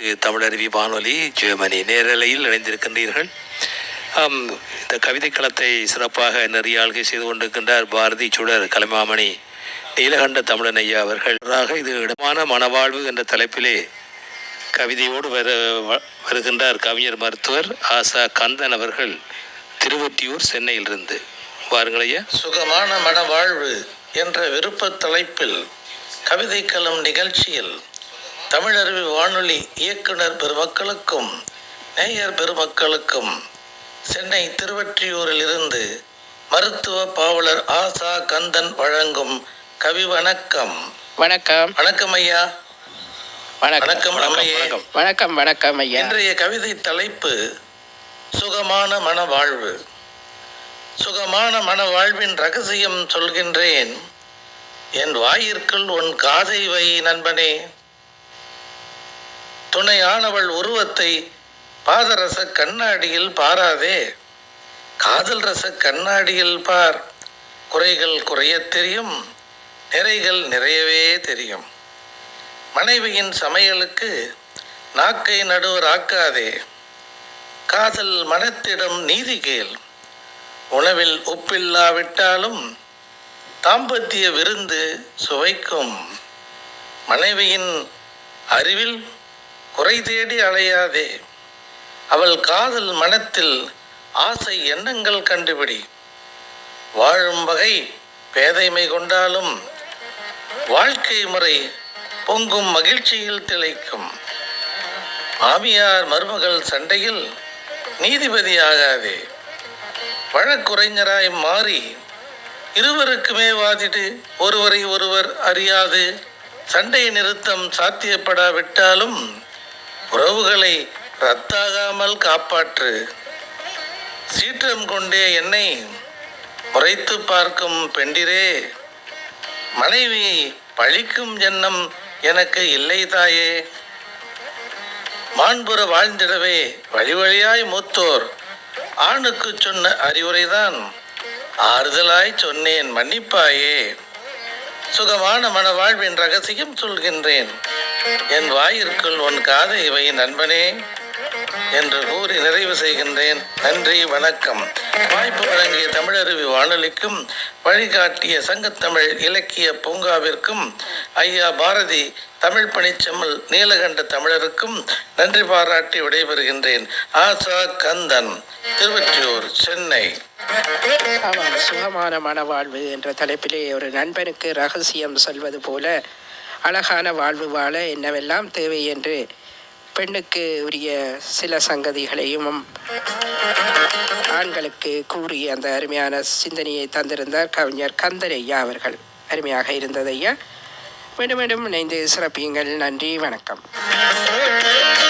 தமிழருவி வானொலி ஜெர்மனி நேரலையில் இணைந்திருக்கின்றீர்கள். இந்த கவிதை களத்தை சிறப்பாக நெறியாள்கை செய்து கொண்டிருக்கின்றார் பாரதி சுடர் கலைமாமணி நீலகண்ட தமிழன் ஐயா அவர்கள் இது இடமான மனவாழ்வு என்ற தலைப்பிலே கவிதையோடு வர வ- வருகின்றார் கவிஞர் மருத்துவர் ஆசா கந்தன் அவர்கள் திருவொற்றியூர் சென்னையிலிருந்து. வாருங்கள் ஐயா. சுகமான மனவாழ்வு என்ற விருப்ப தலைப்பில் கவிதைக்களம் நிகழ்ச்சியில் தமிழருவி வானொலி இயக்குனர் பெருமக்களுக்கும் நேயர் பெருமக்களுக்கும் சென்னை திருவற்றியூரில் இருந்து மருத்துவ பாவலர் ஆசா கந்தன் வழங்கும் கவி வணக்கம். வணக்கம். வணக்கம் ஐயா. வணக்கம். வணக்கம். வணக்கம் வணக்கம் ஐயா. இன்றைய கவிதை தலைப்பு சுகமான மனவாழ்வு. சுகமான மனவாழ்வின் ரகசியம் சொல்கின்றேன். என் வாயிற்குள் உன் காதை வை நண்பனே. துணையானவள் உருவத்தை பாதரச கண்ணாடியில் பாராதே. காதல் ரச கண்ணாடியில் பார். குறைகள் குறையத் தெரியும் நிறைகள் நிறையவே தெரியும். மனைவியின் சமையலுக்கு நாக்கை நடுவர் ஆக்காதே காதல் மனத்திடம் நீதி கேள். உணவில் உப்பில்லாவிட்டாலும் தாம்பத்திய விருந்து சுவைக்கும். மனைவியின் அறிவில் குறை தேடி அலையாதே. அவள் காதல் மனத்தில் ஆசை எண்ணங்கள் கண்டுபிடி. வாழும் வகை பேதைமை கொண்டாலும் வாழ்க்கை முறை பொங்கும் மகிழ்ச்சியில் திளைக்கும். மாமியார் மருமகள் சண்டையில் நீதிபதியாகாதே வழக்குரைஞராய் மாறி இருவருக்குமே வாதிட்டு ஒருவரை ஒருவர் அறியாது. சண்டை நிறுத்தம் சாத்தியப்படாவிட்டாலும் உறவுகளை ரத்தாகாமல் காப்பாற்று. சீற்றம் கொண்டே என்னை முறைத்து பார்க்கும் பெண்டிரே. மனைவி பழிக்கும் எண்ணம் எனக்கு இல்லை தாயே. மாண்புற வாழ்ந்திடவே வழி வழியாய் மூத்தோர். ஆணுக்கு சொன்ன அறிவுரைதான் ஆறுதலாய் சொன்னேன் மன்னிப்பாயே. சுகமான மனவாழ்வின் ரகசியம் சொல்கின்றேன். என் வாயிற்குள் உன் காதை இவை நண்பனே என்று கூறி நிறைவு செய்கின்றேன். நன்றி வணக்கம். வாய்ப்பு வழங்கிய தமிழருவி வானொலிக்கும் வழிகாட்டிய சங்கத்தமிழ் இலக்கிய பூங்காவிற்கும் ஐயா பாரதி தமிழ் பணிச்செம்மல் நீலகண்ட தமிழருக்கும் நன்றி பாராட்டி விடைபெறுகின்றேன். ஆசா கந்தன் திருவற்றியூர் சென்னை. ஆமாம் சுகமான மனவாழ்வு என்ற தலைப்பிலே ஒரு நண்பனுக்கு ரகசியம் சொல்வது போல அழகான வாழ்வு வாழ என்னவெல்லாம் தேவை என்று பெண்ணுக்கு உரிய சில சங்கதிகளையும் ஆண்களுக்கு கூறி அந்த அருமையான சிந்தனையை தந்திருந்தார் கவிஞர் கந்தரையா அவர்கள். அருமையாக இருந்ததையா மீண்டும் மீண்டும் இணைந்து சிறப்பியுங்கள். நன்றி வணக்கம்.